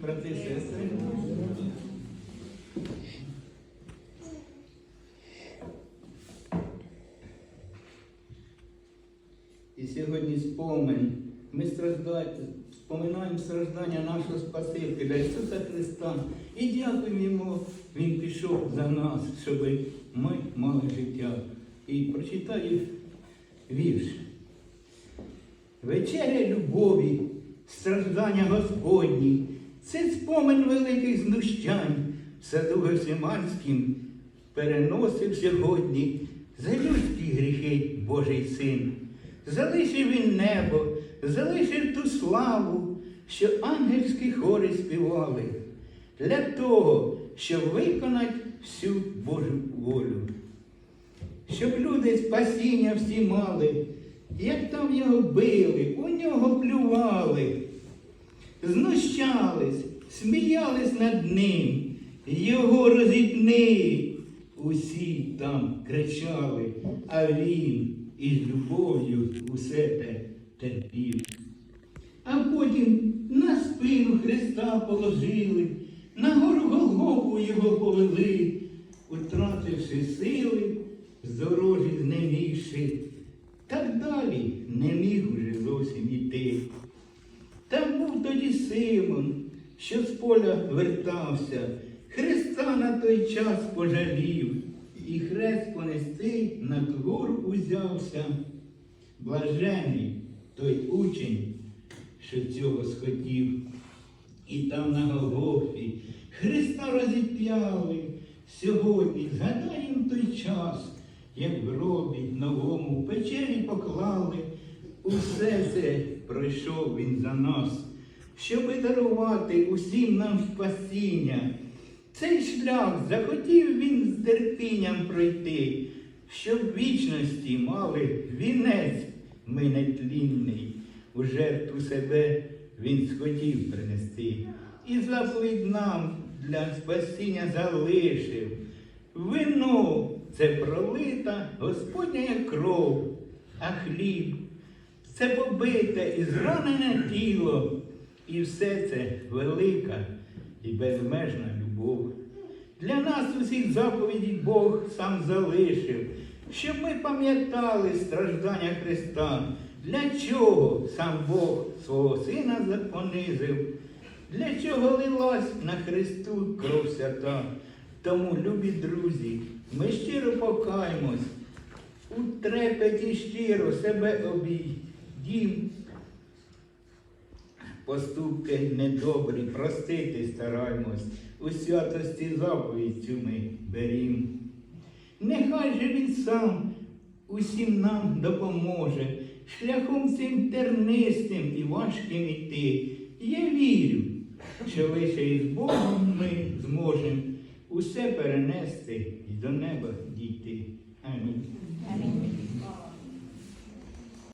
брати і сестри. І сьогодні спомин. Ми споминаємо страждання нашого Спасителя Ісуса Христа і дякуємо Йому, Він пішов за нас, щоб ми мали життя. І прочитаю вірш. Вечеря любові, страждання Господні, це спомин великих знущань в саду Гесиманським переносив сьогодні за людські гріхи Божий син. Залишив він небо, залишив ту славу, що ангельські хори співали, для того, щоб виконати всю Божу волю. Щоб люди спасіння всі мали, як там його били, у нього плювали, знущались, сміялись над ним, його розітни. Усі там кричали, а він із любов'ю усе те терпів. А потім на спину Христа положили, на гору Голгофу його повели, утративши сили, з дорожі що з поля вертався, Христа на той час пожалів, і хрест понести на гору узявся. Блажений той учень, що цього схотів. І там на Голгофі Христа розіп'яли. Сьогодні згадаємо той час, як в гробі новому в печері поклали. Усе це пройшов він за нас, щоби дарувати усім нам спасіння. Цей шлях захотів він з терпінням пройти, щоб вічності мали вінець ми нетлінний. У жертву себе він схотів принести. І заповідь нам для спасіння залишив. Вино це пролита Господня кров, а хліб це побите і зранене тіло. І все це велика і безмежна любов. Для нас усіх заповідей Бог сам залишив, щоб ми пам'ятали страждання Христа. Для чого сам Бог свого Сина понизив? Для чого лилась на Христу кров свята? Тому, любі друзі, ми щиро покаємось, у трепеті щиро себе обійдім. Поступки недобрі, простити стараймось, у святості заповідь ми берім. Нехай же він сам усім нам допоможе, шляхом цим тернистим і важким іти. Я вірю, що лише із Богом ми зможемо усе перенести і до неба дійти. Амінь. Амінь.